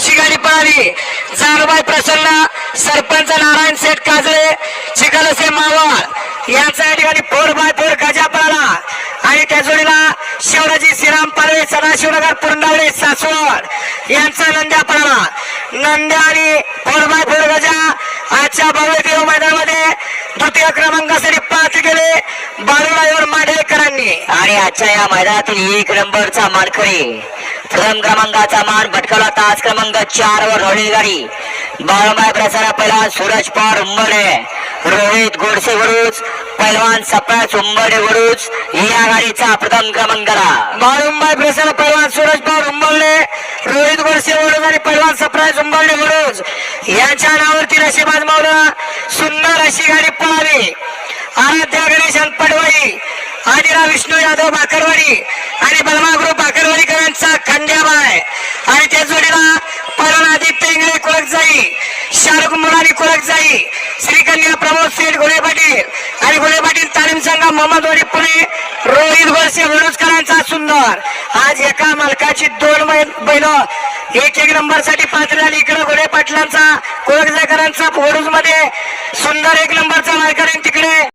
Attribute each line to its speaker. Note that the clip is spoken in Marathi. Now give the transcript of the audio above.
Speaker 1: अशी गाडी पळाली. जानुबाई प्रसन्न सरपंच नारायण शेठ काजळे चिखलसे मावळ. यांचा या ठिकाणी फोर बाय फोर गजा पळाला. आणि त्या जोडीला शिवराजी श्रीराम पारवे सदाशिवनगर पुरंदावडे सासवड यांचा नंद्या पळाला. नंद्या आणि फोर बाय फोर गजा आजच्या भव्य मैदानामध्ये द्वितीय क्रमांकासाठी पाच गेले. बाळूरावर माडेकरांनी
Speaker 2: आणि आजच्या या मैदानातील एक नंबरचा मानकरी प्रथम क्रमांकाचा मान भटकवला तास क्रमांक चार वर रोहिणी गाडी. बाळमाय प्रसारा पहिला सूरज पवार उंबडे. रोहित गोडसे वडूज पैलवान सप्राज उंबडे वडूज. या गाडीचा प्रथम क्रमांकाला
Speaker 1: बाळुंबाई प्रसारा पैलवान सूरज पवार उंबळले रोहित गोडसे वरुज आणि पैलवान सप्राज उंबडे वरुज यांच्या नावावरती रशी मावला. सुंदर अशी गाडी पळाली. आराध्या गणेश पडवाई आदिरा विष्णू यादव बाकरवाडी आणि बलमा ग्रुप बाकरवाडीकरांचा खंड्याबाय. आणि त्या जोडीला पैलवान आदित्य इंगळे कुळक जाई शाहरुख मुलानी कुळक जाई श्रीकन्या प्रमोद सेठ घोडे पाटील आणि घोडे पाटील तालीम संघ मोहम्मद वडी पुणे रोहित वर्षे वरुजकरांचा सुंदर. आज एका मालकाची दोन बैल एक एक नंबरसाठी पात्र झाली इकडे घोडे पाटलांचा कोळकजाकरांचा वडूजमध्ये सुंदर एक नंबरचा मालकाने